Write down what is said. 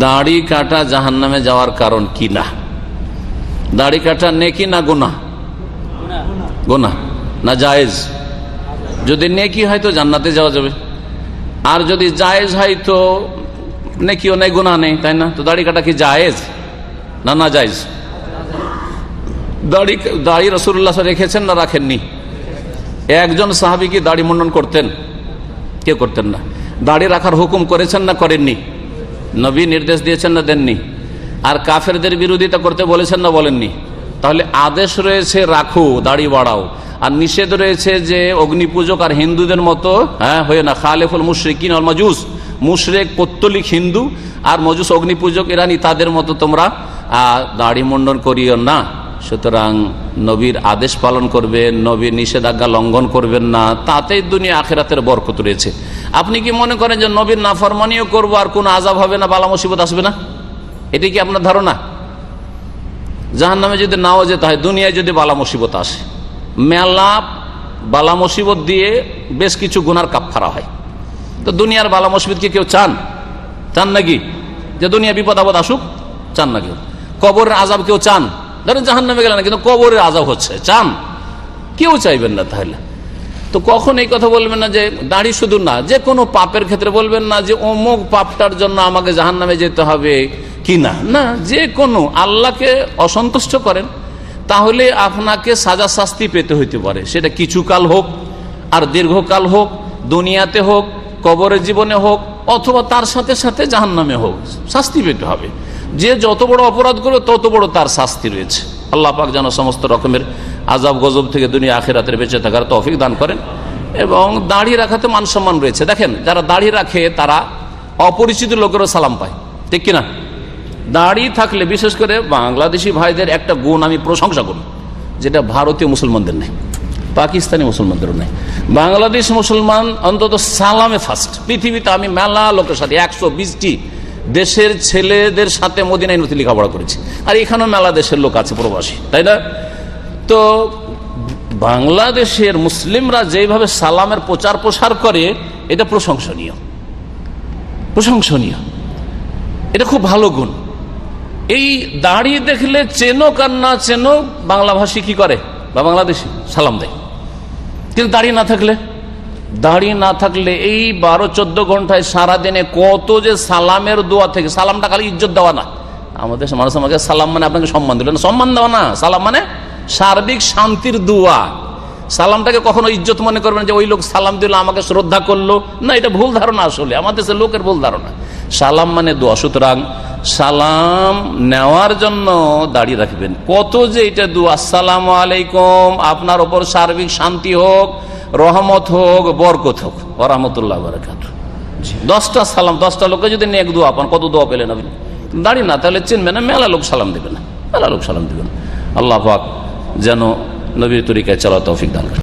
দাড়ি কাটা জাহান নামে যাওয়ার কারণ কি না? দাড়ি কাটা নেকি না গোনা গোনা না জায়েজ? যদি নেকি হয় তো জান্নাতে যাওয়া যাবে। আর যদি জায়েজ হয় তো নেকিও নেই গোনা নেই, তাই না? তো দাড়ি কাটা কি জায়েজ? না না জায়েজ। দাড়ি দাড়ি রসুল্লাহ রেখেছেন না রাখেননি? একজন সাহাবি কি দাড়ি মুন্ডন করতেন? কে করতেন না। দাড়ি রাখার হুকুম করেছেন না করেননি? নবী নির্দেশ দিয়েছেন না দেননি। আর কাফেরদের বিরোধিতা করতে বলেছেন না বলেননি। তাহলে আদেশ রয়েছে রাখো, দাড়ি বাড়াও। আর নিষেধ রয়েছে যে অগ্নি পূজক আর হিন্দুদের মতো হ্যাঁ হয়ে না। খালেফুল মুশরিকিন অল মজুস। মুশরেক পত্তলিক হিন্দু আর মজুস অগ্নি পূজক ইরানি, তাদের মতো তোমরা দাড়ি মন্ডন করিও না। সুতরাং নবীর আদেশ পালন করবেন, নবীর নিষেধাজ্ঞা লঙ্ঘন করবেন না, তাতেই দুনিয়া আখেরাতের বরকত রয়েছে। আপনি কি মনে করেন যে নবীর নাফরমানিও করব আর কোনো আজাব হবে না, বালা মুসিবত আসবে না? এটি কি আপনার ধারণা? জাহান নামে যদি নাও যেতে হয়, দুনিয়ায় যদি বালা মুসিবত আসে মেলা বালা মুসিবত দিয়ে বেশ কিছু গুনার কাপফারা হয়। তো দুনিয়ার বালা মুসিবত কি কেউ চান? চান নাকি? যে দুনিয়া বিপদ আপদ আসুক, চান না কেউ কবরের আজাব কেউ চান? ধরেন জাহান নামে গেলেন, কিন্তু কবরের আজাব হচ্ছে। চান? কেউ চাইবেন না তাহলে। তো কখন এই কথা বলবেন না যে, দাড়ি শুধু না, যে কোনো পাপের ক্ষেত্রে বলবেন না যে, অমুক পাপটার জন্য আমাকে জাহান নামে যেতে হবে কি না? না, যে কোনো। আল্লাহকে অসন্তুষ্ট করেন, তাহলে আপনাকে সাজা শাস্তি পেতে হইতে পারে। সেটা কিছুকাল হোক, আর দীর্ঘকাল হোক, দুনিয়াতে হোক, কবরের জীবনে হোক, অথবা তার সাথে সাথে জাহান নামে হোক, শাস্তি পেতে হবে। যে যত বড় অপরাধ করবে, তত বড় তার শাস্তি রয়েছে। আল্লাহ পাক যেন সমস্ত রকমের আজাব গজব থেকে দুনিয়া আখেরাতের বেঁচে থাকার তৌফিক দান করেন এবং দাড়ি রাখাতে মান সম্মান রয়েছে। দেখেন, যারা দাড়ি রাখে, তারা অপরিচিত লোকেরও সালাম পায়। ঠিক কিনা? দাড়ি থাকলে, বিশেষ করে বাংলাদেশি ভাইদের একটা গুণ আমি প্রশংসা করি যেটা ভারতীয় মুসলমানদের নেই, পাকিস্তানি মুসলমানদেরও নেই। বাংলাদেশ মুসলমান অন্তত সালামে ফার্স্ট পৃথিবীতে আমি মেলা লোকের সাথে, একশো বিশটি দেশের ছেলেদের সাথে মদিনায় নথি লেখাপড়া করেছি। আর এখানেও মেলা দেশের লোক আছে প্রবাসী, তাই না? তো বাংলাদেশের মুসলিমরা যেভাবে সালামের প্রচার প্রসার করে, এটা প্রশংসনীয়। প্রশংসনীয়। এটা খুব ভালো গুণ। এই দাড়ি দেখলে চেনো কার না চেনো বাংলা ভাষী কি করে? বা বাংলাদেশি? সালাম দেয়। কিন্তু দাড়ি না থাকলে? দাড়ি না থাকলে এই বারো, চোদ্দ ঘন্টায় সারাদিনে কত যে সালামের দোয়া থেকে, সালামটা খালি ইজ্জত দেওয়া না। আমাদের মানুষ আমাকে সালাম মানে আপনাকে সম্মান দিল না। সম্মান দেওয়া না, সালাম মানে সার্বিক শান্তির দোয়া। সালামটাকে কখনো ইজ্জত মনে করবেন যে ওই লোক সালাম দিল, আমাকে শ্রদ্ধা করল। না, এটা ভুল ধারণা আসলে, আমাদের দেশের লোকের ভুল ধারণা। সালাম মানে দোয়া। সুতরাং সালাম নেওয়ার জন্য দাঁড়িয়ে রাখবেন। কত যে এটা দোয়া, আসসালাম আলাইকুম, আপনার ওপর সার্বিক শান্তি হোক রহমত হোক, বরকত হোক রহমতুল্লাহ বরকাত দশটা সালাম, দশটা লোকে যদি নেক দোয়া পান, কত দোয়া পেলেন আপনি? দাঁড়িয়ে না, তাহলে চিনবে না, মেলা লোক সালাম দেবে না, মেলা লোক সালাম দেবে না। আল্লাহ পাক যেন নবীর তরিকায় চলা তৌফিক দান